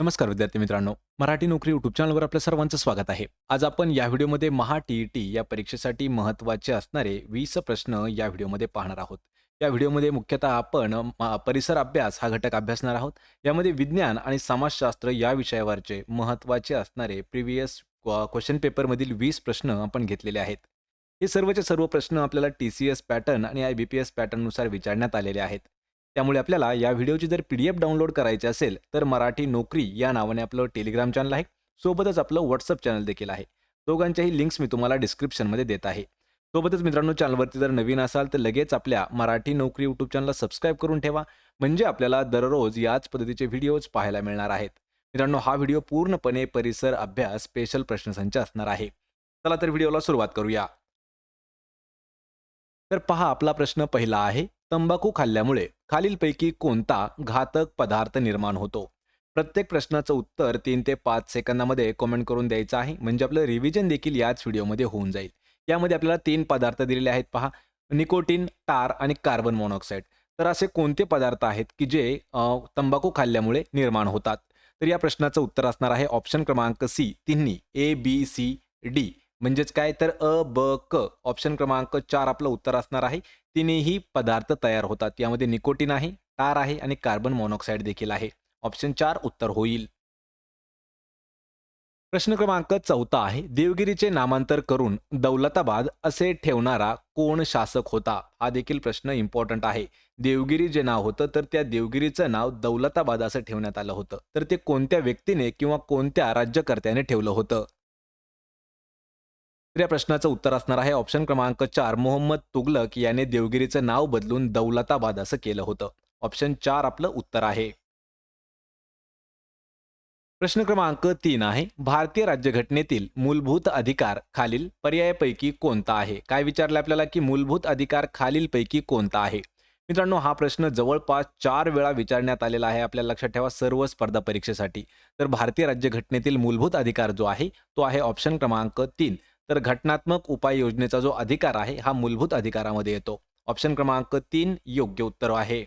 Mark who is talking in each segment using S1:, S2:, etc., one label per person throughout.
S1: नमस्कार विद्यार्थी मित्रांनो मराठी नोकरी यूट्यूब चॅनलवर आपल्या सर्वांचं स्वागत आहे. आज आपण या व्हिडिओमध्ये महा टी ई टी या परीक्षेसाठी महत्त्वाचे असणारे वीस प्रश्न या व्हिडिओमध्ये पाहणार आहोत. या व्हिडिओमध्ये मुख्यतः आपण परिसर अभ्यास हा घटक अभ्यासणार आहोत. यामध्ये विज्ञान आणि समाजशास्त्र या विषयावरचे महत्त्वाचे असणारे प्रिव्हियस क्वेश्चन पेपरमधील वीस प्रश्न आपण घेतलेले आहेत. हे सर्वचे सर्व प्रश्न आपल्याला टी सी एस पॅटर्न आणि आय बी पी एस पॅटर्ननुसार विचारण्यात आलेले आहेत. त्यामुळे आपल्याला या व्हिडिओची जर पी डी एफ डाउनलोड करायची असेल तर मराठी नोकरी या नावाने आपलं टेलिग्राम चॅनल आहे. सोबतच आपलं व्हॉट्सअप चॅनल देखील आहे. दोघांच्याही लिंक्स मी तुम्हाला डिस्क्रिप्शनमध्ये देत आहे. सोबतच मित्रांनो चॅनलवरती जर नवीन असाल तर लगेच आपल्या मराठी नोकरी यूट्यूब चॅनलला सबस्क्राईब करून ठेवा. म्हणजे आपल्याला दररोज याच पद्धतीचे व्हिडिओज पाहायला मिळणार आहेत. मित्रांनो हा व्हिडिओ पूर्णपणे परिसर अभ्यास स्पेशल प्रश्नसंच असणार आहे. चला तर व्हिडिओला सुरुवात करूया. तर पहा आपला प्रश्न पहिला आहे. तंबाखू खाल्ल्यामुळे खालीलपैकी कोणता घातक पदार्थ निर्माण होतो? प्रत्येक प्रश्नाचं उत्तर तीन ते पाच सेकंदामध्ये कमेंट करून द्यायचं आहे. म्हणजे आपलं रिव्हिजन देखील याच व्हिडिओमध्ये होऊन जाईल. यामध्ये आपल्याला तीन पदार्थ दिलेले आहेत पहा. निकोटीन टार आणि कार्बन मोनॉक्साईड. तर असे कोणते पदार्थ आहेत की जे तंबाखू खाल्ल्यामुळे निर्माण होतात? तर या प्रश्नाचं उत्तर असणार आहे ऑप्शन क्रमांक सी तिन्ही. ए बी सी डी म्हणजेच काय तर अ ब क ऑप्शन क्रमांक चार आपलं उत्तर असणार आहे. तिन्ही पदार्थ तयार होतात. यामध्ये निकोटीन आहे तार आहे आणि कार्बन मोनॉक्साईड देखील आहे. ऑप्शन चार उत्तर होईल. प्रश्न क्रमांक चौथा आहे. देवगिरीचे नामांतर करून दौलताबाद असे ठेवणारा कोण शासक होता? हा देखील प्रश्न इम्पॉर्टंट आहे. देवगिरी जे नाव होतं तर त्या देवगिरीचं नाव दौलताबाद असं ठेवण्यात आलं होतं. तर ते कोणत्या व्यक्तीने किंवा कोणत्या राज्यकर्त्याने ठेवलं होतं? तर या प्रश्नाचं उत्तर असणार आहे. ऑप्शन क्रमांक चार मोहम्मद तुगलक याने देवगिरीचं नाव बदलून दौलताबाद असं केलं होतं. ऑप्शन चार आपलं उत्तर आहे. प्रश्न क्रमांक तीन आहे. भारतीय राज्यघटनेतील मूलभूत अधिकार खालील पर्यायापैकी कोणता आहे? काय विचारलं आपल्याला की मूलभूत अधिकार खालीलपैकी कोणता आहे? मित्रांनो हा प्रश्न जवळपास चार वेळा विचारण्यात आलेला आहे. आपल्याला लक्षात ठेवा सर्व स्पर्धा परीक्षेसाठी. तर भारतीय राज्यघटनेतील मूलभूत अधिकार जो आहे तो आहे ऑप्शन क्रमांक तीन. तर घटनात्मक उपाययोजनेचा जो अधिकार आहे हा मूलभूत अधिकारामध्ये येतो. ऑप्शन क्रमांक तीन योग्य उत्तर आहे.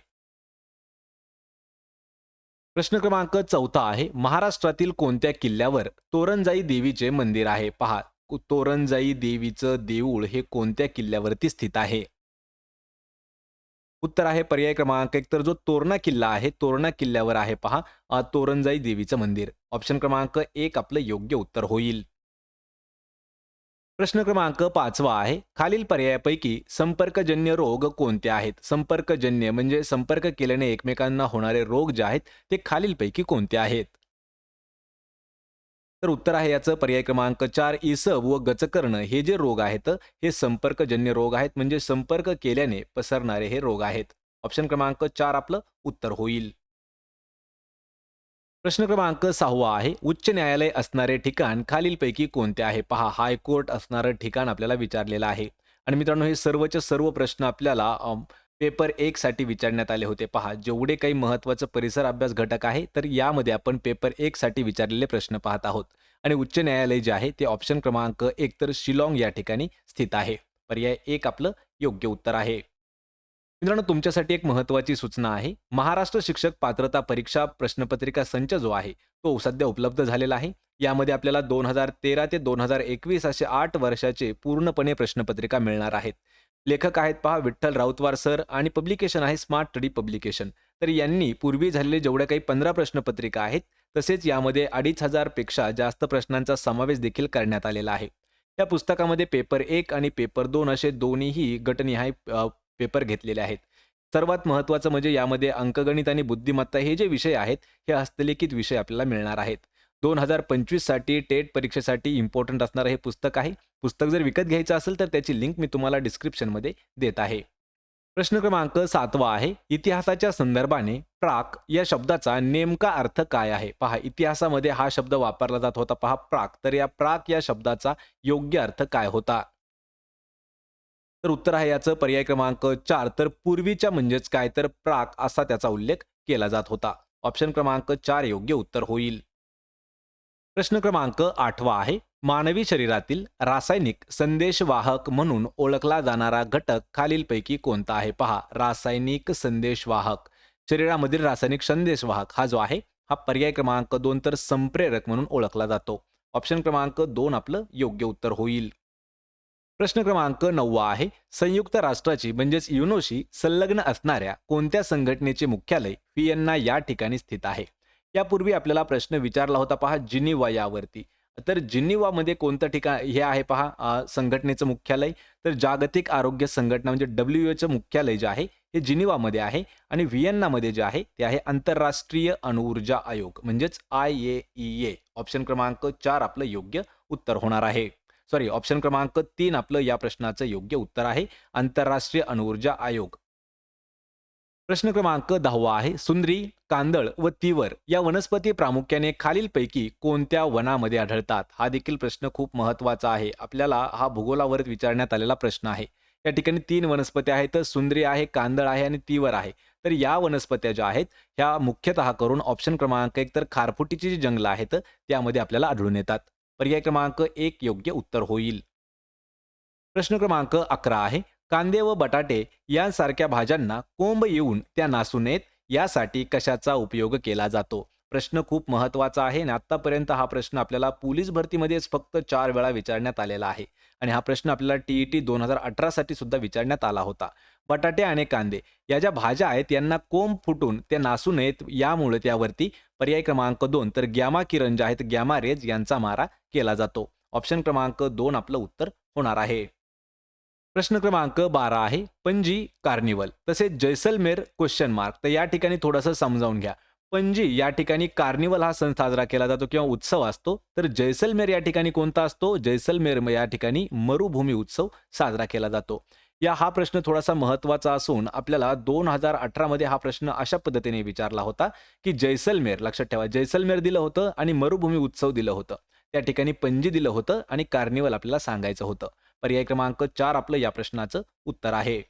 S1: प्रश्न क्रमांक चौथा आहे महाराष्ट्रातील कोणत्या किल्ल्यावर तोरणजाई देवीचे मंदिर आहे? पहा तोरणजाई देवीचं देऊळ हे कोणत्या किल्ल्यावरती स्थित आहे? उत्तर आहे पर्याय क्रमांक एक तर जो तोरणा किल्ला आहे तोरणा किल्ल्यावर आहे पहा तोरणजाई देवीचं मंदिर. ऑप्शन क्रमांक एक आपलं योग्य उत्तर होईल. प्रश्न क्रमांक पाचवा आहे. खालील पर्यायापैकी संपर्कजन्य रोग कोणते आहेत? संपर्कजन्य म्हणजे संपर्क केल्याने एकमेकांना होणारे रोग जे आहेत ते खालीलपैकी कोणते आहेत? तर उत्तर आहे याचं. पर्याय क्रमांक चार इसब व गचकर्ण हे जे रोग आहेत हे संपर्कजन्य रोग आहेत म्हणजे संपर्क केल्याने पसरणारे हे रोग आहेत. ऑप्शन क्रमांक चार आपलं उत्तर होईल. प्रश्न क्रमांक सहावा आहे. उच्च न्यायालय असणारे ठिकाण खालीलपैकी कोणते आहे? पहा हायकोर्ट असणारं ठिकाण आपल्याला विचारलेलं आहे. आणि मित्रांनो हे सर्वचे सर्व प्रश्न आपल्याला पेपर एक साठी विचारण्यात आले होते. पहा जेवढे काही महत्त्वाचं परिसर अभ्यास घटक आहे तर यामध्ये आपण पेपर एक साठी विचारलेले प्रश्न पाहत आहोत. आणि उच्च न्यायालय जे आहे ते ऑप्शन क्रमांक एक तर शिलाँग या ठिकाणी स्थित आहे. पर्याय एक आपलं योग्य उत्तर आहे. मित्रांनो तुमच्यासाठी एक महत्त्वाची सूचना आहे. महाराष्ट्र शिक्षक पात्रता परीक्षा प्रश्नपत्रिका संच जो आहे तो सध्या उपलब्ध झालेला आहे. यामध्ये आपल्याला दोन हजार तेरा ते दोन हजार एकवीस असे आठ वर्षाचे पूर्णपणे प्रश्नपत्रिका मिळणार आहेत. लेखक आहेत पहा विठ्ठल राऊतवार सर आणि पब्लिकेशन आहे स्मार्ट स्टडी पब्लिकेशन. तर यांनी पूर्वी झालेले जेवढ्या काही पंधरा प्रश्नपत्रिका आहेत तसेच यामध्ये अडीच हजारपेक्षा जास्त प्रश्नांचा समावेश देखील करण्यात आलेला आहे. या पुस्तकामध्ये पेपर एक आणि पेपर दोन असे दोन्हीही गटनिहाय पेपर घेतलेले आहेत. सर्वात महत्त्वाचं म्हणजे यामध्ये अंकगणित आणि बुद्धिमत्ता हे जे विषय आहेत हे हस्तलिखित विषय आपल्याला मिळणार आहेत. दोन हजार पंचवीससाठी टेट परीक्षेसाठी इम्पॉर्टंट असणारं हे पुस्तक आहे. पुस्तक जर विकत घ्यायचं असेल तर त्याची लिंक मी तुम्हाला डिस्क्रिप्शनमध्ये देत आहे. प्रश्न क्रमांक सातवा आहे. इतिहासाच्या संदर्भाने प्राक या शब्दाचा नेमका अर्थ काय आहे? पहा इतिहासामध्ये हा शब्द वापरला जात होता. पहा प्राक. तर या प्राक या शब्दाचा योग्य अर्थ काय होता? तर उत्तर आहे याचं. पर्याय क्रमांक चार. तर पूर्वीच्या म्हणजेच काय? तर प्राक असा त्याचा उल्लेख केला जात होता. ऑप्शन क्रमांक चार योग्य उत्तर होईल. प्रश्न क्रमांक आठवा आहे. मानवी शरीरातील रासायनिक संदेशवाहक म्हणून ओळखला जाणारा घटक खालीलपैकी कोणता आहे? पहा. रासायनिक संदेशवाहक. शरीरामधील रासायनिक संदेशवाहक हा जो आहे हा पर्याय क्रमांक दोन तर संप्रेरक म्हणून ओळखला जातो. ऑप्शन क्रमांक दोन आपलं योग्य उत्तर होईल. प्रश्न क्रमांक नववा आहे. संयुक्त राष्ट्राची म्हणजेच युनोशी संलग्न असणाऱ्या कोणत्या संघटनेचे मुख्यालय व्हिएन्ना या ठिकाणी स्थित आहे? यापूर्वी आपल्याला प्रश्न विचारला होता पहा जिनिवा यावरती. तर जिनिवामध्ये कोणतं ठिकाण हे आहे पहा संघटनेचं मुख्यालय. तर जागतिक आरोग्य संघटना म्हणजे डब्ल्यू एचं मुख्यालय जे आहे हे जिनिवामध्ये आहे. आणि व्हिएन्नामध्ये जे आहे ते आहे आंतरराष्ट्रीय अणुऊर्जा आयोग म्हणजेच I A E A. Option क्रमांक चार आपलं योग्य उत्तर होणार आहे. सॉरी ऑप्शन क्रमांक तीन आपलं या प्रश्नाचं योग्य उत्तर आहे. आंतरराष्ट्रीय अणुऊर्जा आयोग. प्रश्न क्रमांक दहावा आहे. सुंदरी कांदळ व तीवर या वनस्पती प्रामुख्याने खालीलपैकी कोणत्या वनामध्ये आढळतात? हा देखील प्रश्न खूप महत्त्वाचा आहे. आपल्याला हा भूगोलावर विचारण्यात आलेला प्रश्न आहे. या ठिकाणी तीन वनस्पती आहेत. तर सुंदरी आहे कांदळ आहे आणि तीवर आहे. तर या वनस्पत्या ज्या आहेत ह्या मुख्यतः करून ऑप्शन क्रमांक एक तर खारफुटीची जी जंगलं आहेत त्यामध्ये आपल्याला आढळून येतात. पर्याय क्रमांक एक योग्य उत्तर होईल. प्रश्न क्रमांक अकरा आहे कांदे व बटाटे यांसारख्या भाज्यांना कोंब येऊन त्या नासू नयेत यासाठी कशाचा उपयोग केला जातो? प्रश्न खूप महत्त्वाचा आहे आणि आतापर्यंत हा प्रश्न आपल्याला पोलीस भरतीमध्येच फक्त चार वेळा विचारण्यात आलेला आहे. आणि हा प्रश्न आपल्याला टीईटी दोन हजार अठरासाठी सुद्धा विचारण्यात आला होता. बटाटे आणि कांदे. या ज्या भाज्या आहेत यांना कोंब फुटून ते नासू नयेत यामुळे त्यावरती पर्याय क्रमांक दोन तर गॅमा किरण ज्या आहेत गॅमा रेज यांचा मारा केला जातो. ऑप्शन क्रमांक दोन आपलं उत्तर होणार आहे. प्रश्न क्रमांक बारा आहे पणजी कार्निवल. तसेच जैसलमेर क्वेश्चन मार्क तर या ठिकाणी थोडंसं समजावून घ्या. पणजी या ठिकाणी कार्निवल हा सण साजरा केला जातो किंवा उत्सव असतो. तर जैसलमेर या ठिकाणी कोणता असतो? जैसलमेर या ठिकाणी मरुभूमी उत्सव साजरा केला जातो. या हा प्रश्न थोडासा महत्त्वाचा असून आपल्याला दोन हजार अठरामध्ये हा प्रश्न अशा पद्धतीने विचारला होता की जैसलमेर लक्षात ठेवा जैसलमेर दिलं होतं आणि मरुभूमी उत्सव दिलं होतं. त्या ठिकाणी पणजी दिलं होतं आणि कार्निवल आपल्याला सांगायचं होतं. पर्याय क्रमांक चार आपलं या प्रश्नाचं उत्तर आहे.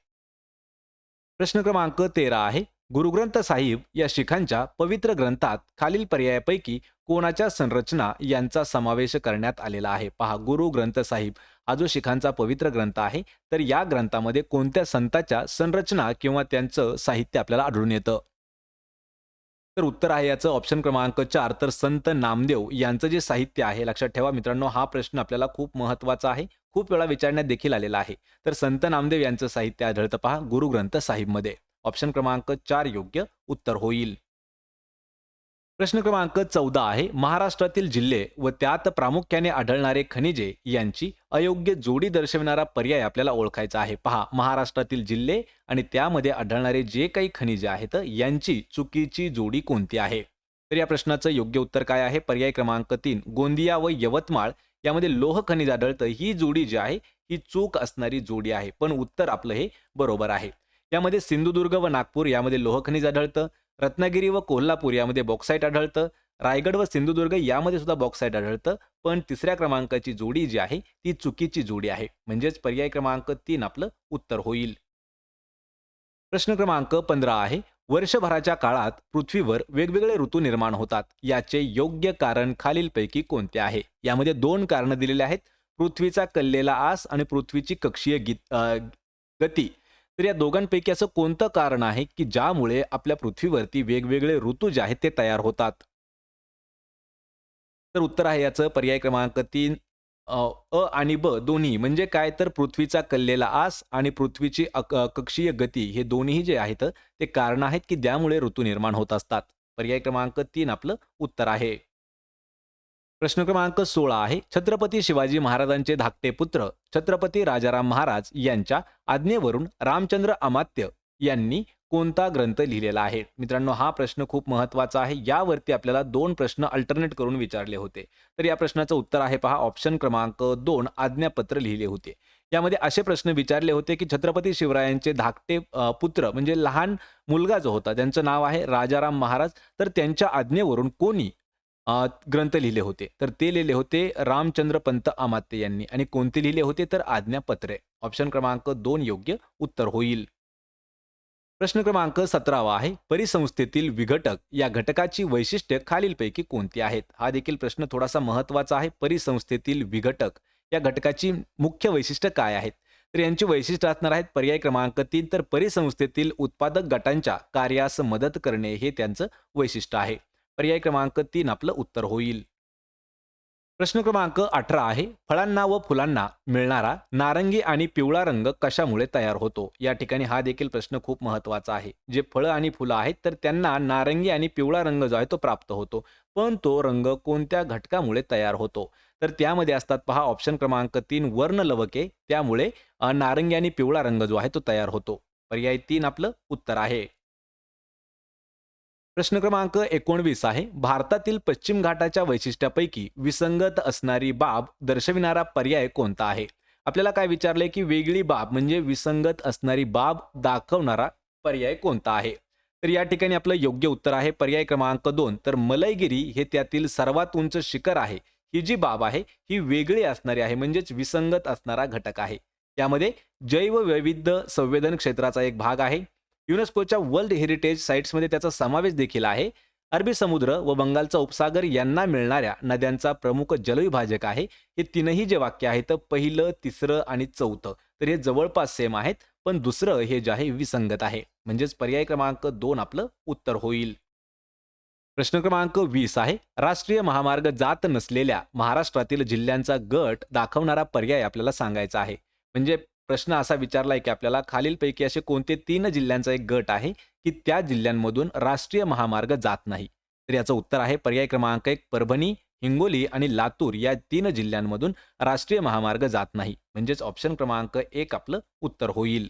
S1: प्रश्न क्रमांक तेरा आहे. गुरुग्रंथ साहिब या शिखांच्या पवित्र ग्रंथात खालील पर्यायापैकी कोणाच्या संरचना यांचा समावेश करण्यात आलेला आहे? पहा गुरु ग्रंथ साहिब हा जो शिखांचा पवित्र ग्रंथ आहे तर या ग्रंथामध्ये कोणत्या संताच्या संरचना किंवा त्यांचं साहित्य आपल्याला आढळून येतं? तर उत्तर आहे याचं ऑप्शन क्रमांक चार तर संत नामदेव यांचं जे साहित्य आहे लक्षात ठेवा मित्रांनो हा प्रश्न आपल्याला खूप महत्त्वाचा आहे. खूप वेळा विचारण्यात देखील आलेला आहे. तर संत नामदेव यांचं साहित्य आढळतं पहा गुरुग्रंथ साहिबमध्ये. ऑप्शन क्रमांक चार योग्य उत्तर होईल. प्रश्न क्रमांक चौदा आहे महाराष्ट्रातील जिल्हे व त्यात प्रामुख्याने आढळणारे खनिजे यांची अयोग्य जोडी दर्शविणारा पर्याय आपल्याला ओळखायचा आहे. पहा महाराष्ट्रातील जिल्हे आणि त्यामध्ये आढळणारे जे काही खनिजे आहेत यांची चुकीची जोडी कोणती आहे? तर या प्रश्नाचं योग्य उत्तर काय आहे? पर्याय क्रमांक तीन गोंदिया व यवतमाळ. यामध्ये लोह खनिज आढळतं. ही जोडी जी आहे ही चूक असणारी जोडी आहे. पण उत्तर आपलं हे बरोबर आहे. यामध्ये सिंधुदुर्ग व नागपूर यामध्ये लोह खनिज आढळतं. रत्नागिरी व कोल्हापूर यामध्ये बॉक्साईट आढळतं. रायगड व सिंधुदुर्ग यामध्ये सुद्धा बॉक्साईट आढळतं. पण तिसऱ्या क्रमांकाची जोडी जी आहे ती चुकीची जोडी आहे. म्हणजेच पर्याय क्रमांक तीन आपलं उत्तर होईल. प्रश्न क्रमांक पंधरा आहे. वर्षभराच्या काळात पृथ्वीवर वेगवेगळे ऋतू निर्माण होतात. याचे योग्य कारण खालीलपैकी कोणते आहे? यामध्ये दोन कारणं दिलेली आहेत. पृथ्वीचा कल्लेला आस आणि पृथ्वीची कक्षीय गीत गती. तर या दोघांपैकी असं कोणतं कारण आहे की ज्यामुळे आपल्या पृथ्वीवरती वेगवेगळे ऋतू जे आहेत ते तयार होतात? तर उत्तर आहे याचं. पर्याय क्रमांक तीन. अ आणि ब दोन्ही. म्हणजे काय? तर पृथ्वीचा कल्लेला आस आणि पृथ्वीची अक- कक्षीय गती हे दोन्ही जे आहेत ते कारण आहेत की त्यामुळे ऋतू निर्माण होत असतात. पर्याय क्रमांक तीन आपलं उत्तर आहे. प्रश्न क्रमांक सोळा आहे. छत्रपती शिवाजी महाराजांचे धाकटे पुत्र छत्रपती राजाराम महाराज यांच्या आज्ञेवरून रामचंद्र अमात्य यांनी कोणता ग्रंथ लिहिलेला आहे? मित्रांनो हा प्रश्न खूप महत्त्वाचा आहे. यावरती आपल्याला दोन प्रश्न अल्टरनेट करून विचारले होते. तर या प्रश्नाचं उत्तर आहे पहा. ऑप्शन क्रमांक दोन आज्ञापत्र लिहिले होते. यामध्ये असे प्रश्न विचारले होते की छत्रपती शिवरायांचे धाकटे पुत्र म्हणजे लहान मुलगा जो होता त्यांचं नाव आहे राजाराम महाराज. तर त्यांच्या आज्ञेवरून कोणी ग्रंथ लिहिले होते. तर ते लिहिले होते रामचंद्र पंत आमाते यांनी. आणि कोणते लिहिले होते? तर आज्ञापत्रे. ऑप्शन क्रमांक दोन योग्य उत्तर होईल. प्रश्न क्रमांक सतरावा आहे. परिसंस्थेतील विघटक या घटकाची वैशिष्ट्य खालीलपैकी कोणती आहेत? हा देखील प्रश्न थोडासा महत्त्वाचा आहे. परिसंस्थेतील विघटक या घटकाची मुख्य वैशिष्ट्य काय आहेत? तर यांची वैशिष्ट्य असणार आहेत पर्याय क्रमांक तीन. तर परिसंस्थेतील उत्पादक गटांच्या कार्यास मदत करणे हे त्यांचं वैशिष्ट्य आहे. पर्याय क्रमांक तीन आपलं उत्तर होईल. प्रश्न क्रमांक अठरा आहे फळांना व फुलांना मिळणारा नारंगी आणि पिवळा रंग कशामुळे तयार होतो? या ठिकाणी हा देखील प्रश्न खूप महत्त्वाचा आहे. जे फळं आणि फुलं आहेत तर त्यांना नारंगी आणि पिवळा रंग जो आहे तो प्राप्त होतो. पण तो रंग कोणत्या घटकामुळे तयार होतो? तर त्यामध्ये असतात पहा ऑप्शन क्रमांक तीन वर्ण लवके. त्यामुळे नारंगी आणि पिवळा रंग जो आहे तो तयार होतो. पर्याय तीन आपलं उत्तर आहे. प्रश्न क्रमांक एकोणवीस आहे. भारतातील पश्चिम घाटाच्या वैशिष्ट्यापैकी विसंगत असणारी बाब दर्शविणारा पर्याय कोणता आहे? आपल्याला काय विचारलंय की वेगळी बाब म्हणजे विसंगत असणारी बाब दाखवणारा पर्याय कोणता आहे? तर या ठिकाणी आपलं योग्य उत्तर आहे पर्याय क्रमांक दोन. तर मलयगिरी हे त्यातील सर्वात उंच शिखर आहे. ही जी बाब आहे ही वेगळी असणारी आहे म्हणजेच विसंगत असणारा घटक आहे. त्यामध्ये जैववैविध्य संवेदन क्षेत्राचा एक भाग आहे. युनेस्कोच्या वर्ल्ड हेरिटेज साईट्समध्ये त्याचा समावेश देखील आहे. अरबी समुद्र व बंगालचा उपसागर यांना मिळणाऱ्या नद्यांचा प्रमुख जलविभाजक आहे. हे तीनही जे वाक्य आहेत पहिलं तिसरं आणि चौथं तर हे जवळपास सेम आहेत पण दुसरं हे जे आहे विसंगत आहे. म्हणजेच पर्याय क्रमांक दोन आपलं उत्तर होईल. प्रश्न क्रमांक वीस आहे. राष्ट्रीय महामार्ग जात नसलेल्या महाराष्ट्रातील जिल्ह्यांचा गट दाखवणारा पर्याय आपल्याला सांगायचा आहे. म्हणजे प्रश्न असा विचारलाय की आपल्याला खालीलपैकी असे कोणते तीन जिल्ह्यांचा एक गट आहे की त्या जिल्ह्यांमधून राष्ट्रीय महामार्ग जात नाही? तर याचं उत्तर आहे पर्याय क्रमांक एक परभणी हिंगोली आणि लातूर या तीन जिल्ह्यांमधून राष्ट्रीय महामार्ग जात नाही. म्हणजेच ऑप्शन क्रमांक एक आपलं उत्तर होईल.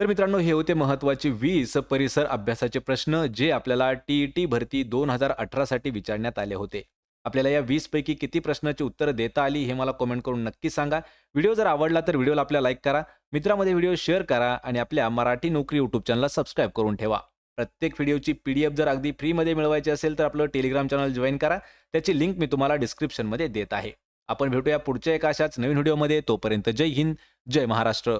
S1: तर मित्रांनो हे होते महत्त्वाचे वीस परिसर अभ्यासाचे प्रश्न जे आपल्याला टी टी भरती दोन हजार अठरासाठी विचारण्यात आले होते. आपल्याला या वीसपैकी किती प्रश्नाची उत्तरं देता आली हे मला कमेंट करून नक्की सांगा. व्हिडिओ जर आवडला तर व्हिडिओला आपल्या लाईक करा. मित्रामध्ये व्हिडिओ शेअर करा आणि आपल्या मराठी नोकरी यूट्यूब चॅनलला सबस्क्राईब करून ठेवा. प्रत्येक व्हिडिओची पी डी एफ जर अगदी फ्रीमध्ये मिळवायची असेल तर आपलं टेलिग्राम चॅनल जॉईन करा. त्याची लिंक मी तुम्हाला डिस्क्रिप्शनमध्ये देत आहे. आपण भेटूया पुढच्या एका अशाच नवीन व्हिडिओमध्ये तोपर्यंत जय हिंद जय महाराष्ट्र.